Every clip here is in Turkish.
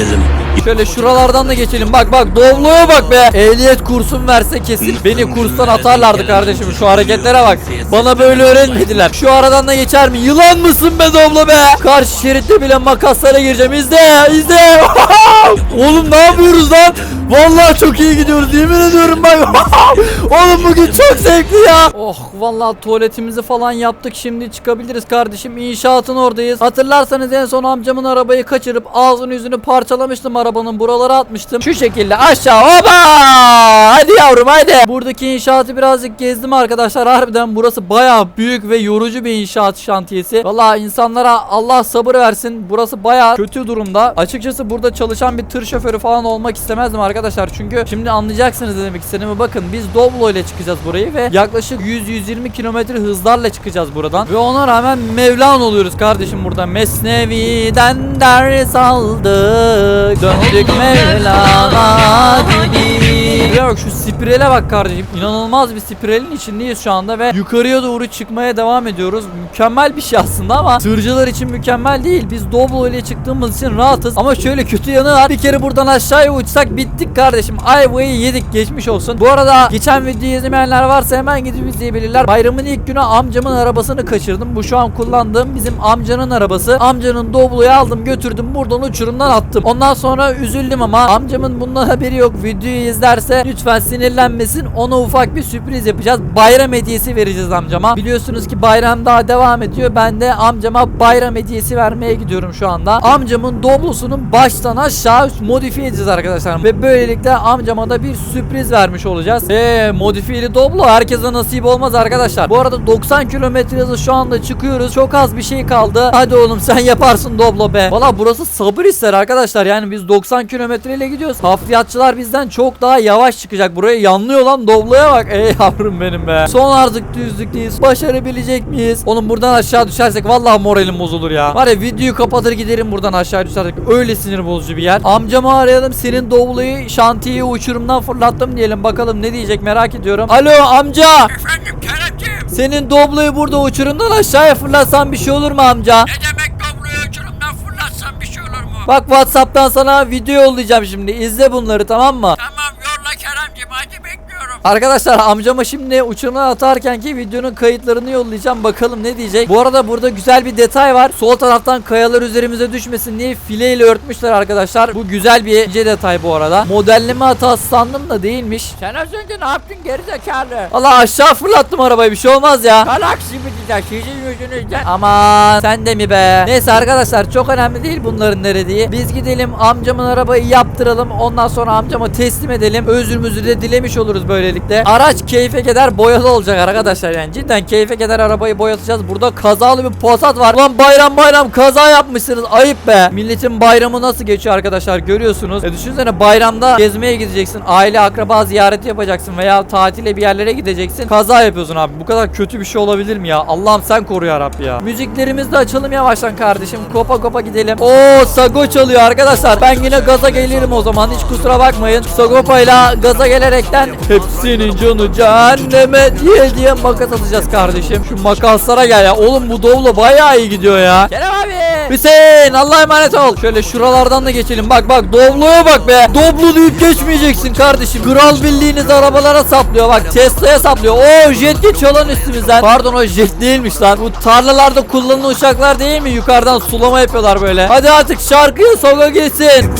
gidelim. Şöyle şuralardan da geçelim. Bak bak Doblo'ya bak be. Ehliyet kursum verse kesin beni kurstan atarlardı kardeşim. Şu hareketlere bak. Bana böyle öğretmediler. Şu aradan da geçer mi? Yılan mısın be Doblo be? Karşı şeritte bile makaslara gireceğim. İzle izle. Oğlum ne yapıyoruz lan? Vallahi çok iyi gidiyoruz. Yemin ediyorum bak. Oğlum bugün çok zevkli ya. Oh vallahi tuvaletimizi falan yaptık. Şimdi çıkabiliriz kardeşim. İnşaatın oradayız. Hatırlarsanız en son amcamın arabayı kaçırıp ağzını yüzünü parçalamıştım arabanın buralara atmıştım. Şu şekilde aşağı oba! Hadi yavrum hadi. Buradaki inşaatı birazcık gezdim arkadaşlar. Harbiden burası bayağı büyük ve yorucu bir inşaat şantiyesi. Vallahi insanlara Allah sabır versin. Burası bayağı kötü durumda. Açıkçası burada çalışan bir tır şoförü falan olmak istemezdim arkadaşlar. Çünkü şimdi anlayacaksınız ne demek istediğimi. Bakın biz Doblo ile çıkacağız burayı ve yaklaşık 100-120 kilometre hızlarla çıkacağız buradan. Ve ona rağmen Mevlan oluyoruz kardeşim burada. Mesnevi'den ders aldık. Döndük Mevlana gibi. Bak şu spirale bak kardeşim. İnanılmaz bir spiralin içindeyiz şu anda ve yukarıya doğru çıkmaya devam ediyoruz. Mükemmel bir şey aslında ama tırcılar için mükemmel değil. Biz Doblo ile çıktığımız için rahatız. Ama şöyle kötü yanı var. Bir kere buradan aşağıya uçsak bittik kardeşim. Ayvayı yedik geçmiş olsun. Bu arada geçen videoyu izlemeyenler varsa hemen gidip izleyebilirler. Bayramın ilk günü amcamın arabasını kaçırdım. Bu şu an kullandığım bizim amcanın arabası. Amcanın Doblo'yu aldım götürdüm buradan uçurumdan attım. Ondan sonra üzüldüm ama amcamın bundan haberi yok. Videoyu izlerse lütfen sinirlenmesin. Ona ufak bir sürpriz yapacağız. Bayram hediyesi vereceğiz amcama. Biliyorsunuz ki bayram daha devam ediyor. Ben de amcama bayram hediyesi vermeye gidiyorum şu anda. Amcamın Doblo'sunun baştan aşağı modifiye edeceğiz arkadaşlar. Ve böylelikle amcama da bir sürpriz vermiş olacağız. Eee modifiyeli Doblo herkese nasip olmaz arkadaşlar. Bu arada 90 kilometre hızı şu anda çıkıyoruz. Çok az bir şey kaldı. Hadi oğlum sen yaparsın Doblo be. Valla burası sabır ister arkadaşlar. Yani biz 90 kilometre ile gidiyoruz. Hafriyatçılar bizden çok daha yavaş çıkacak. Buraya yanlıyor lan Doblo'ya bak. Ey yavrum benim be. Son artık düzlükteyiz. Başarabilecek miyiz? Oğlum buradan aşağı düşersek vallahi moralim bozulur ya. Var ya videoyu kapatır giderim buradan aşağı düşersek. Öyle sinir bozucu bir yer. Amcamı arayalım. Senin Doblo'yu şantiye uçurumdan fırlattım diyelim. Bakalım ne diyecek merak ediyorum. Alo amca. Efendim Keremciğim Senin Doblo'yu burada uçurumdan aşağıya fırlatsan bir şey olur mu amca? ne demek dobloyu uçurumdan fırlatsan bir şey olur mu? Bak Whatsapp'tan sana video yollayacağım şimdi. İzle bunları tamam mı? Tamam yolla Keremciğim hadi bekliyorum. Arkadaşlar amcama şimdi uçurumdan atarken ki videonun kayıtlarını yollayacağım. Bakalım ne diyecek. Bu arada burada güzel bir detay var. Sol taraftan kayalar üzerimize düşmesin diye fileyle örtmüşler arkadaşlar. Bu güzel bir ince detay bu arada. Modelleme hatası sandım da değilmiş. Sen az önce ne yaptın gerizekalı? Allah aşağı fırlattım arabayı bir şey olmaz ya. Galaksi mi diyecek sizin yüzünüzden? Aman sen de mi be? Neyse arkadaşlar çok önemli değil bunların nerediği. Biz gidelim amcamın arabayı yaptıralım. Ondan sonra amcama teslim edelim. Özrümüzü de dilemiş oluruz böylelikle. Araç keyfe keder boyalı olacak arkadaşlar yani. Cidden keyfe keder arabayı boyatacağız. Burada kazalı bir Passat var. Ulan bayram bayram kaza yapmışsınız. Ayıp be. Milletin bayramı nasıl geçiyor arkadaşlar görüyorsunuz. E düşünsene bayramda gezmeye gideceksin. Aile akraba ziyareti yapacaksın veya tatile bir yerlere gideceksin. Kaza yapıyorsun abi. Bu kadar kötü bir şey olabilir mi ya? Allah'ım sen koru ya ya. Müziklerimizi de açalım yavaştan kardeşim. Kopa kopa gidelim. Oo Sago çalıyor arkadaşlar. Ben yine gaza gelirim o zaman. Hiç kusura bakmayın. Sagopa'yla gaza gelerekten hepsinin canı cehenneme diye diye makas atacağız kardeşim. Şu makaslara gel ya. Oğlum bu Doblo bayağı iyi gidiyor ya. Kerem abi. Hüseyin Allah'a emanet ol. Şöyle şuralardan da geçelim. Bak bak Doblo'ya bak be. Doblo deyip geçmeyeceksin kardeşim. Kral bildiğiniz arabalara saplıyor. Bak Tesla'ya saplıyor. Oo jet geçiyor lan üstümüzden. Pardon o jet değilmiş lan. Bu tarlalarda kullanılan uçaklar değil mi? Yukarıdan sulama yapıyorlar böyle. Hadi artık şarkıyı sola geçsin.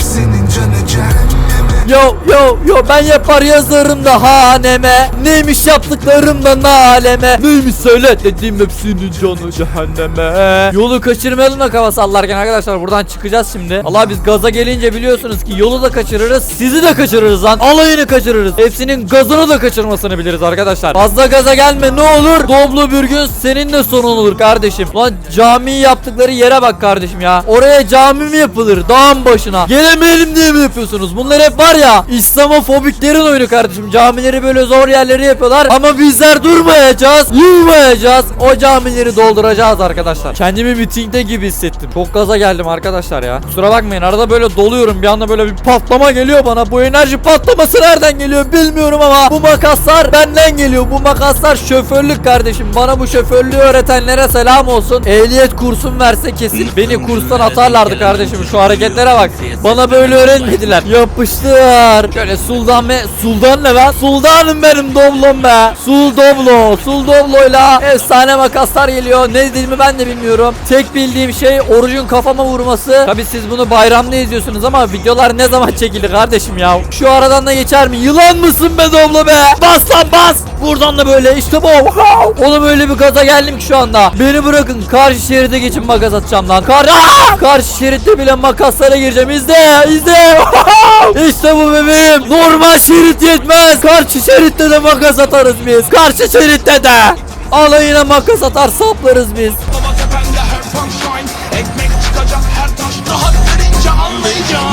Yo yo yo ben yapar yazarım da haneme. Neymiş yaptıklarım da naleme. Neymiş söyle dediğim hepsinin canı cehenneme. Yolu kaçırmayalım da kafa sallarken arkadaşlar buradan çıkacağız şimdi. Allah biz gaza gelince biliyorsunuz ki yolu da kaçırırız Sizi de kaçırırız lan. Alayını kaçırırız. Hepsinin gazını da kaçırmasını biliriz arkadaşlar. Fazla gaza gelme ne olur? Doblo bir gün senin de sonun olur kardeşim. Lan cami yaptıkları yere bak kardeşim ya. Oraya cami mi yapılır? Dağın başına. Gelemeyelim diye mi yapıyorsunuz? Bunlar hep var ya İslamofobiklerin oyunu kardeşim. Camileri böyle zor yerleri yapıyorlar ama bizler durmayacağız. Yılmayacağız. O camileri dolduracağız arkadaşlar. Kendimi mitingde gibi hissettim. Çok gaza geldim arkadaşlar ya. Kusura bakmayın arada böyle doluyorum. Bir anda böyle bir patlama geliyor bana. Bu enerji patlaması nereden geliyor bilmiyorum ama bu makaslar benden geliyor. Bu makaslar şoförlük kardeşim. Bana bu şoförlüğü öğretenlere selam olsun. Ehliyet kursum verse kesin beni kurstan atarlardı kardeşim. Şu hareketlere bak. Bana böyle öğretmediler. Yapıştır. Şöyle sultan ve sultan ne ben? Sultanım benim doblom be. Sul doblo. Sul dobloyla efsane makaslar geliyor. Ne dediğimi ben de bilmiyorum. Tek bildiğim şey orucun kafama vurması. Tabi siz bunu bayramda izliyorsunuz ama videolar ne zaman çekildi kardeşim ya? Şu aradan da geçer mi? Yılan mısın be doblo be? Bas lan bas. Buradan da böyle işte bu. Oğlum öyle bir gaza geldim ki şu anda. Beni bırakın karşı şeride geçin makas atacağım lan. Kar Aa! Karşı şeritte bile makaslara gireceğim. İzle izle. İşte bu bebeğim. Normal şerit yetmez. Karşı şeritte de makas atarız biz. Karşı şeritte de. Alayına makas atar saplarız biz.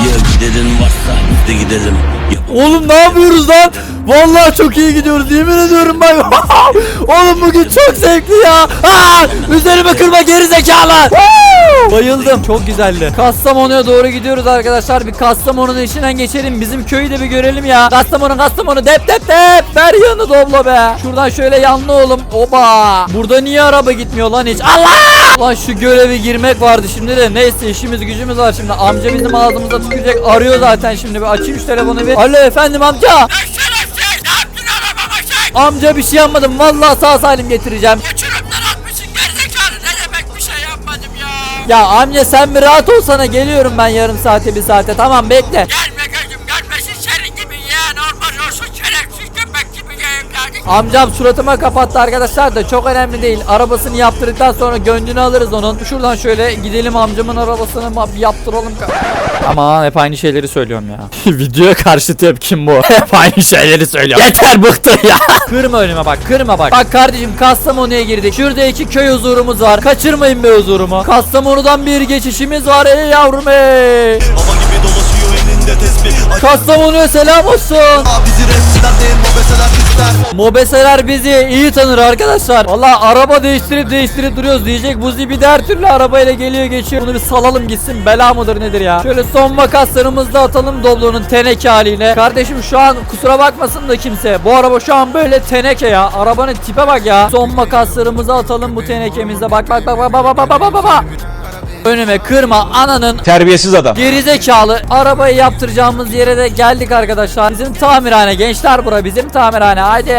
Ya giderin varsa biz de gidelim. Ya Oğlum ne yapıyoruz lan? Vallahi çok iyi gidiyoruz yemin ediyorum bak. Oğlum bugün çok zevkli ya. Aa, üzerime kırma geri zekalı. Bayıldım. Çok güzeldi. Kastamonu'ya doğru gidiyoruz arkadaşlar. Bir Kastamonu'nun içinden geçelim. Bizim köyü de bir görelim ya. Kastamonu Kastamonu dep dep dep. Ver yanı doblo be. Şuradan şöyle yanlı oğlum. Oba. Burada niye araba gitmiyor lan hiç? Allah! Lan şu görevi girmek vardı şimdi de. Neyse işimiz gücümüz var şimdi. Amca bizim ağzımıza tükürecek. Arıyor zaten şimdi. Bir açayım şu telefonu bir. Alo efendim amca. Lan Amca bir şey yapmadım. Vallahi sağ salim getireceğim. Uçurumdan atmışsın gerizekalı ne demek bir şey yapmadım ya. Ya amca sen bir rahat olsana. Geliyorum ben yarım saate bir saate. Tamam bekle. Amcam suratıma kapattı arkadaşlar da çok önemli değil. Arabasını yaptırdıktan sonra gönlünü alırız onun. Şuradan şöyle gidelim amcamın arabasını bir yaptıralım. Aman hep aynı şeyleri söylüyorum ya. Videoya karşı tepkim bu. hep aynı şeyleri söylüyorum. Yeter bıktı ya. kırma önüme bak kırma bak. Bak kardeşim Kastamonu'ya girdik. Şurada iki köy huzurumuz var. Kaçırmayın be huzurumu. Kastamonu'dan bir geçişimiz var ey yavrum ey. Baba gibi dolaşıyor elinde tesbih Kastamonu'ya selam olsun. Bizi rapçiler değil mobeseler ister Mobeseler bizi iyi tanır arkadaşlar. Valla araba değiştirip değiştirip duruyoruz diyecek. Bu zibi de her türlü arabayla geliyor geçiyor. Bunu bir salalım gitsin. Bela mıdır nedir ya? Şöyle son makaslarımızı da atalım Doblo'nun teneke haliyle. Kardeşim şu an kusura bakmasın da kimse. Bu araba şu an böyle teneke ya. Arabanın tipe bak ya. Son makaslarımızı atalım bu tenekemizde. Bak bak bak bak bak bak bak bak bak. Önüme kırma ananın Terbiyesiz adam. Gerizekalı arabayı yaptıracağımız yere de geldik arkadaşlar. Bizim tamirhane gençler bura bizim tamirhane. Hadi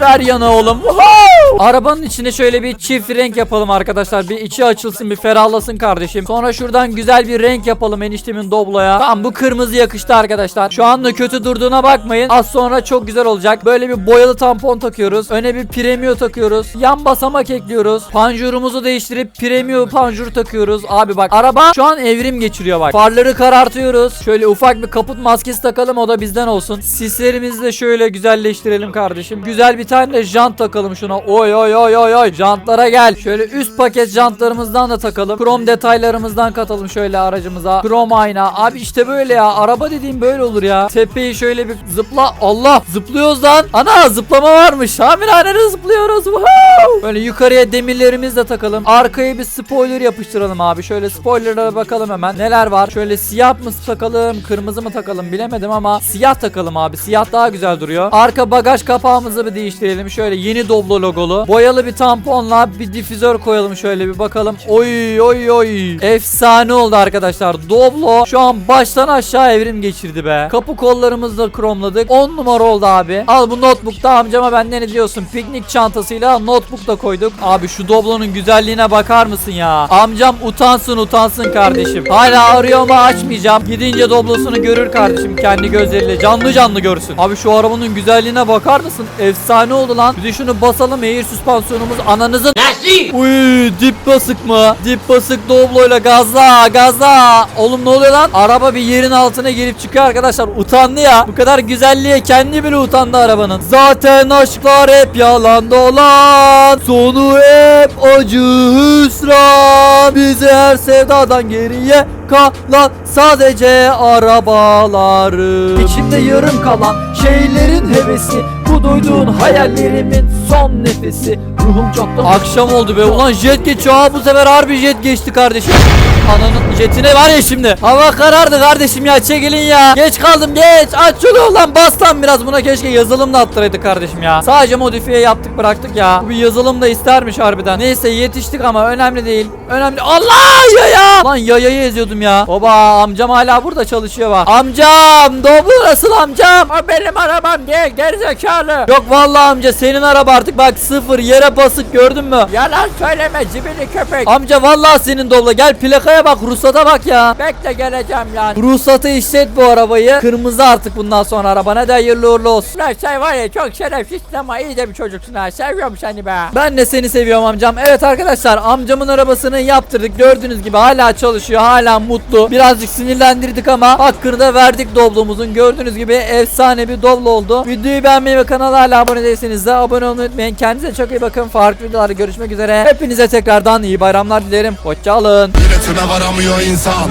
ver yanı oğlum. Woohoo! Arabanın içine şöyle bir çift renk yapalım arkadaşlar. Bir içi açılsın bir ferahlasın kardeşim. Sonra şuradan güzel bir renk yapalım eniştemin Doblo'ya. Tamam bu kırmızı yakıştı arkadaşlar. Şu anda kötü durduğuna bakmayın. Az sonra çok güzel olacak. Böyle bir boyalı tampon takıyoruz. Öne bir premio takıyoruz. Yan basamak ekliyoruz. Panjurumuzu değiştirip premio panjur takıyoruz. Abi bak araba şu an evrim geçiriyor bak. Farları karartıyoruz. Şöyle ufak bir kaput maskesi takalım o da bizden olsun. Sislerimizi de şöyle güzelleştirelim kardeşim. Güzel bir tane de jant takalım şuna. Oy oy oy oy oy. Jantlara gel. Şöyle üst paket jantlarımızdan da takalım. Krom detaylarımızdan katalım şöyle aracımıza. Krom ayna. Abi işte böyle ya. Araba dediğim böyle olur ya. Tepeyi şöyle bir zıpla. Allah zıplıyoruz lan. Ana zıplama varmış. Tamirhanede zıplıyoruz. Woohoo! Böyle yukarıya demirlerimizi de takalım. Arkaya bir spoiler yapıştıralım abi. Şöyle spoilerlara bakalım hemen. Neler var? Şöyle siyah mı takalım, kırmızı mı takalım bilemedim ama siyah takalım abi. Siyah daha güzel duruyor. Arka bagaj kapağımızı bir değiştirelim. Şöyle yeni Doblo logolu. Boyalı bir tamponla bir difüzör koyalım şöyle bir bakalım. Oy oy oy. Efsane oldu arkadaşlar. Doblo şu an baştan aşağı evrim geçirdi be. Kapı kollarımızı da kromladık. 10 numara oldu abi. Al bu notebook'ta amcama benden ne diyorsun? Piknik çantasıyla notebook da koyduk. Abi şu Doblo'nun güzelliğine bakar mısın ya? Amcam utansın utansın kardeşim. Hala arıyor ama açmayacağım. Gidince Doblo'sunu görür kardeşim kendi gözleriyle. Canlı canlı görsün. Abi şu arabanın güzelliğine bakar mısın? Efsane oldu lan. Bir de şunu basalım. Air süspansiyonumuz ananızın. Nasıl? Uy dip basık mı? Dip basık Doblo'yla gazla gazla. Oğlum ne oluyor lan? Araba bir yerin altına girip çıkıyor arkadaşlar. Utandı ya. Bu kadar güzelliğe kendi bile utandı arabanın. Zaten aşklar hep yalan dolan. Sonu hep acı hüsran Bizi her sevdadan geriye kalan sadece arabaları İçimde yarım kalan şeylerin hevesi Bu duyduğun hayallerimin son nefesi. Ruhum çoktan Akşam oldu be. Ulan jet geçiyor. Ha bu sefer harbi jet geçti kardeşim. Ananın jetine var ya şimdi. Hava karardı kardeşim ya. Çekilin ya. Geç kaldım geç. Aç şunu ulan. Bas lan biraz Buna. Keşke yazılım da attıraydı kardeşim ya. Sadece modifiye yaptık bıraktık ya. Bu bir yazılım da istermiş harbiden. Neyse yetiştik ama önemli değil. Önemli. Allah! Yaya Lan yayayı eziyordum ya. Baba amcam hala burada çalışıyor bak. Amcam! Doblo nasıl amcam? O benim arabam değil. Gerizekalı. Yok vallahi amca senin araba artık bak sıfır yere basık gördün mü Yalan söyleme cibini köpek. Amca vallahi senin Doblo gel plakaya bak ruhsata bak ya Bekle geleceğim lan. Ruhsatı işlet bu arabayı. Kırmızı artık bundan sonra arabana da hayırlı uğurlu olsun. Lan sen var ya çok şerefsizsin ama iyi de bir çocuksun ha. Seviyorum seni be. Ben de seni seviyorum amcam. Evet arkadaşlar amcamın arabasını yaptırdık. Gördüğünüz gibi hala çalışıyor. Hala mutlu. Birazcık sinirlendirdik ama hakkını da verdik Doblo'muzun. Gördüğünüz gibi efsane bir Doblo oldu. Videoyu beğenmeyi ve kanala hala abone değilseniz de abone olmayı unutmayın. Kendinize çok iyi bakın. Farklı videolarda görüşmek üzere. Hepinize tekrardan iyi bayramlar dilerim. Hoşçakalın. Yönetime varamıyor insan